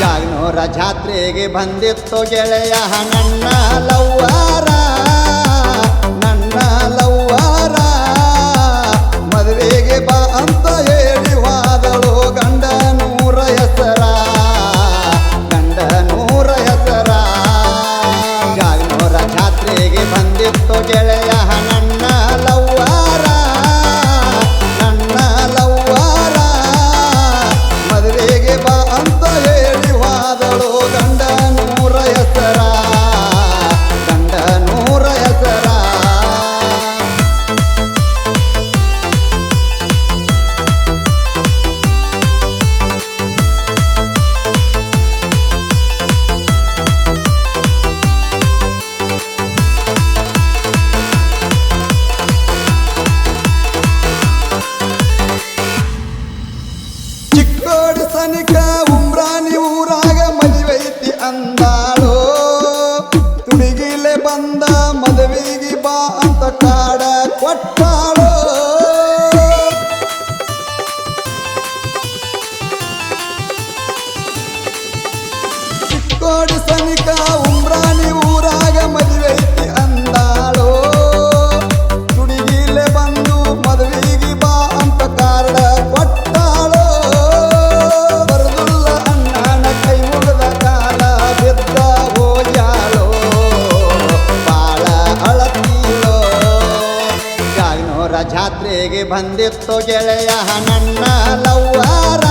ಜಾಗ್ನೋರ ಜಾತ್ರೆಗೆ ಬಂದಿತ್ತು ಗೆಳೆಯ ನನ್ನ ಲವ್ವಾರ ಮಾನಿಕ ಉಮ್ರಾನಿ ಊರಾಗ ಮದುವೈತಿ ಅಂದಾಳೋ. ತುಡಿಗಿಲೆ ಬಂದ ಮದುವೆಗೆ ಬಾ ಅಂತ ಕಾಡ ಕೊಟ್ಟ ಜಾತ್ರೆಗೆ ಬಂದಿತ್ತು ಗೆಳೆಯ ನನ್ನ ಲವ್ವಾರ.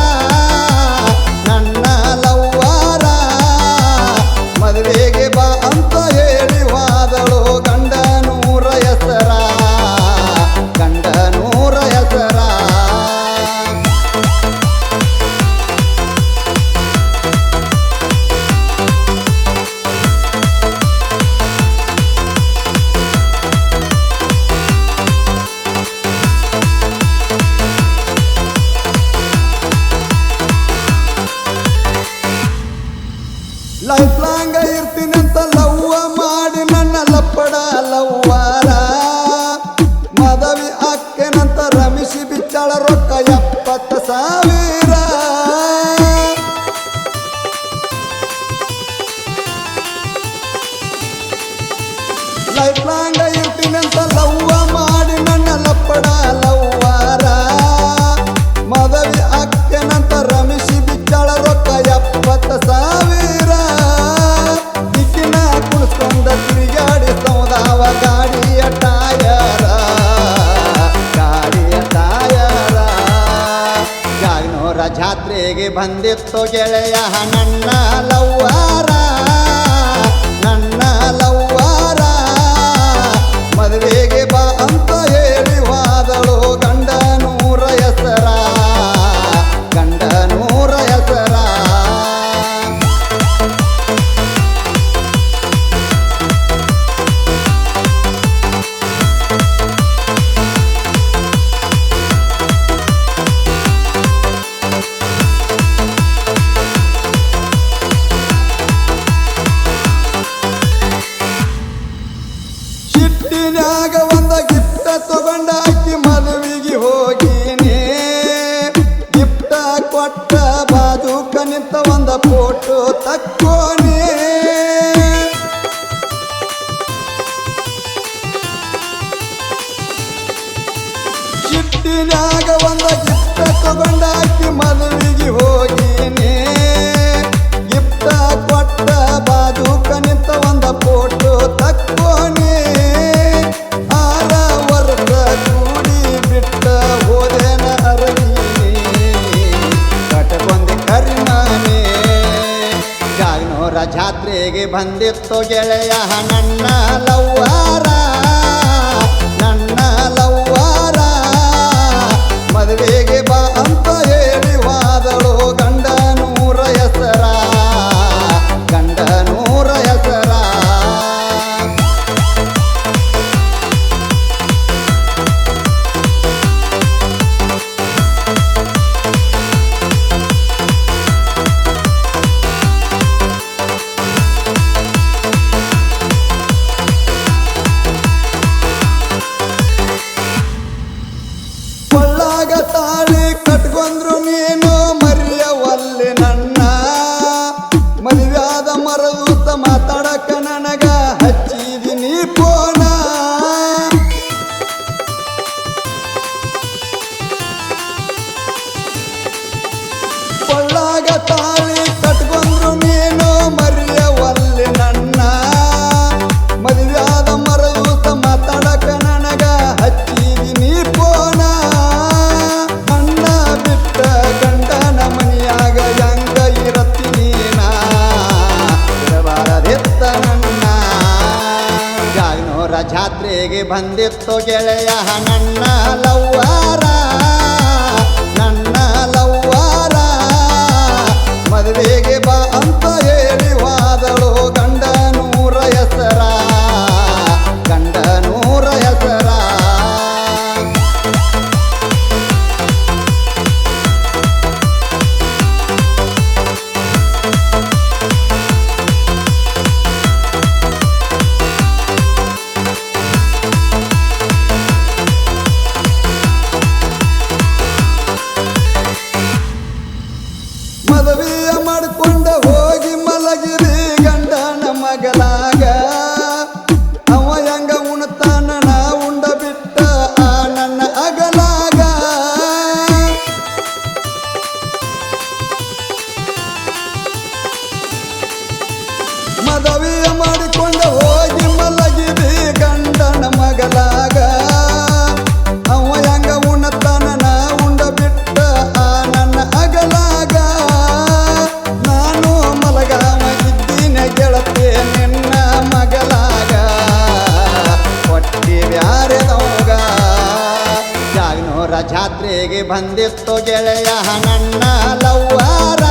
ಹಾಕೇನಂತ ರಮಿಸಿ ಬಿಚ್ಚಾಳ ರೊಕ್ಕ ಮನಸ್ಸಿಗೆ ಬಂದಿತ್ತು ಗೆಳೆಯ ನನ್ನ ಲವ್ವಾರ. ಕಿವಿನಾಗ ಒಂದ ಗಿಫ್ಟ ತಗೊಂಡಾಕಿ ಮದುವಿಗೆ ಹೋಗಿನಿ. ಗಿಫ್ಟ ಕೊಟ್ಟ ಬಾಜು ಕನಿತ ಒಂದ ಫೋಟೋ ತಕ್ಕೋನಿ ಆರ ವರ್ಗ ಕೂಡಿ ಬಿಟ್ಟ ಹೋದೇನ ಅರಗಿನಿ ಕಟಕೊಂದು ಕರಿಮಾನೆ ಜಾಗ್ನೋರ ಜಾತ್ರೆಗೆ ಬಂದಿತ್ತು ಗೆಳೆಯ ನನ್ನ ಲವ್ವಾರ ರಾತ್ರಿಗೆ ಬಂದಿತ್ತು ಗೆಳೆಯ ನನ್ನ ಲವ್ವಾರ ಮನೆಗೆ ಬಂದಿತ್ತು ಗೆಳೆಯ ನನ್ನ ಲವ್ವಾರ